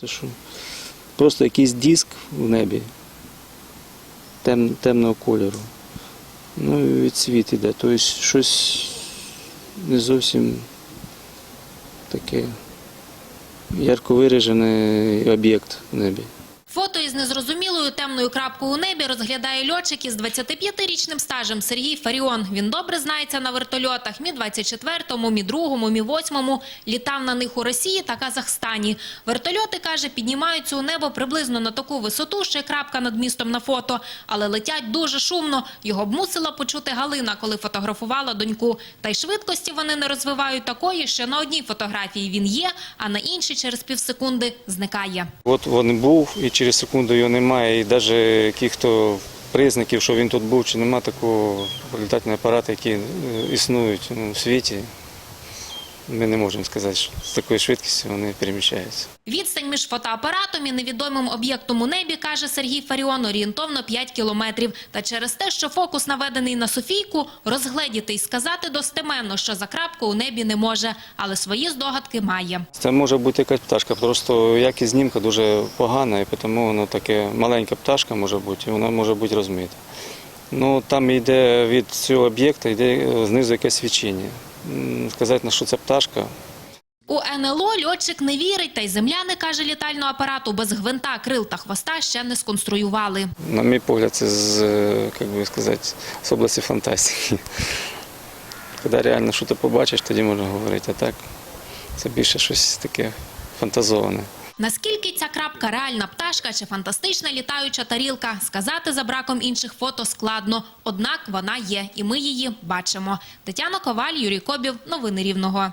Це що? Просто якийсь диск в небі тем, темного кольору. Ну і відсвіт іде. Тобто щось не зовсім таке ярко виражений об'єкт в небі. Незрозумілою темною крапкою у небі розглядає льотчик із 25-річним стажем Сергій Фаріон. Він добре знається на вертольотах Мі-24, Мі-2, Мі-8. Літав на них у Росії та Казахстані. Вертольоти, каже, піднімаються у небо приблизно на таку висоту, що крапка над містом на фото. Але летять дуже шумно. Його б мусила почути Галина, коли фотографувала доньку. Та й швидкості вони не розвивають такої, що на одній фотографії він є, а на іншій через півсекунди зникає. От він був, і через секунду його немає, і навіть яких-то признаків, що він тут був чи немає такого літательного апарату, які е, існують ну, в світі. Ми не можемо сказати, що з такою швидкістю вони переміщаються. Відстань між фотоапаратом і невідомим об'єктом у небі, каже Сергій Фаріон, орієнтовно 5 кілометрів. Та через те, що фокус наведений на Софійку, розгледіти і сказати достеменно, що за крапку у небі не може, але свої здогадки має. Це може бути якась пташка, просто якість знімка дуже погана, і тому воно таке маленька пташка може бути, і вона може бути розмита. Ну, там йде від цього об'єкта, йде знизу якесь свічення. Сказати, на що це пташка, У НЛО льотчик не вірить, та й земляни, каже, літального апарату без гвинта, крил та хвоста ще не сконструювали. на мій погляд, це з, е, як би сказати, з області фантастики. Коли реально щось побачиш, тоді можна говорити, а так це більше щось таке фантазоване. Наскільки ця крапка реальна пташка чи фантастична літаюча тарілка, сказати за браком інших фото складно. Однак вона є, і ми її бачимо. Тетяна Коваль, Юрій Кобів. Новини Рівного.